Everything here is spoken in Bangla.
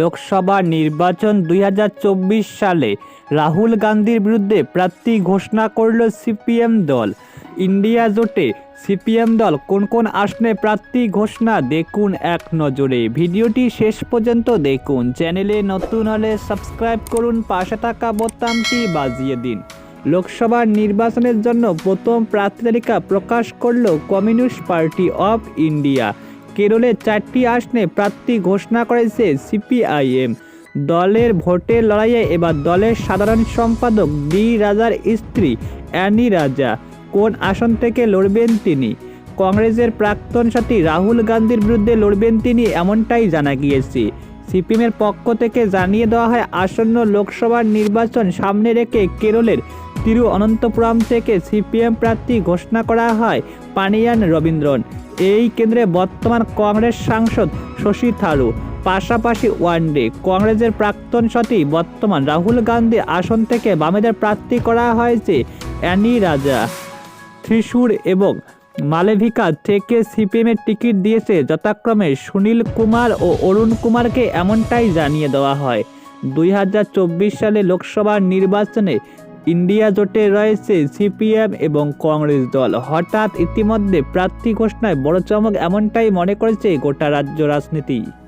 লোকসভা নির্বাচন দুই হাজার চব্বিশ সালে রাহুল গান্ধীর বিরুদ্ধে প্রার্থী ঘোষণা করল সিপিএম দল। ইন্ডিয়া জোটে সিপিএম দল কোন কোন আসনে প্রার্থী ঘোষণা দেখুন এক নজরে। ভিডিওটি শেষ পর্যন্ত দেখুন। চ্যানেলে নতুন হলে সাবস্ক্রাইব করুন। পাশে থাকা বোতামটি বাজিয়ে দিন। লোকসভা নির্বাচনের জন্য প্রথম প্রার্থী তালিকা প্রকাশ করল কমিউনিস্ট পার্টি অফ ইন্ডিয়া। কেরলে চারটি আসনে প্রার্থী ঘোষণা করেছে সিপিআইএম। দলের ভোটের লড়াইয়ে এবার দলের সাধারণ সম্পাদক ডি রাজার স্ত্রী অ্যানি রাজা। কোন আসন থেকে লড়বেন তিনি? কংগ্রেসের প্রাক্তন সাথী রাহুল গান্ধীর বিরুদ্ধে লড়বেন তিনি এমনটাই জানা গিয়েছে। সিপিএমের পক্ষ থেকে জানিয়ে দেওয়া হয়, আসন্ন লোকসভার নির্বাচন সামনে রেখে কেরলের তিরুঅনন্তপুরম থেকে সিপিএম প্রার্থী ঘোষণা করা হয় পানিয়ান রবীন্দ্রন। এই কেন্দ্রে বর্তমান কংগ্রেস সাংসদ শশী থারুর পাশাপাশি ওয়ানডে কংগ্রেসের প্রাক্তন সতী বর্তমান রাহুল গান্ধী আসন থেকে বামেদের প্রার্থী করা হয়েছে অ্যানি রাজা। ত্রিশূর এবং মালেভিকা থেকে সিপিএমের টিকিট দিয়েছে যথাক্রমে সুনীল কুমার ও অরুণ কুমারকে এমনটাই জানিয়ে দেওয়া হয়। দুই হাজার চব্বিশ সালে লোকসভা নির্বাচনে ইন্ডিয়া জোটে রয়েছে সিপিএম এবং কংগ্রেস দল। হঠাৎ ইতিমধ্যে প্রার্থী ঘোষণায় বড় চমক এমনটাই মনে করেছে গোটা রাজ্য রাজনীতি।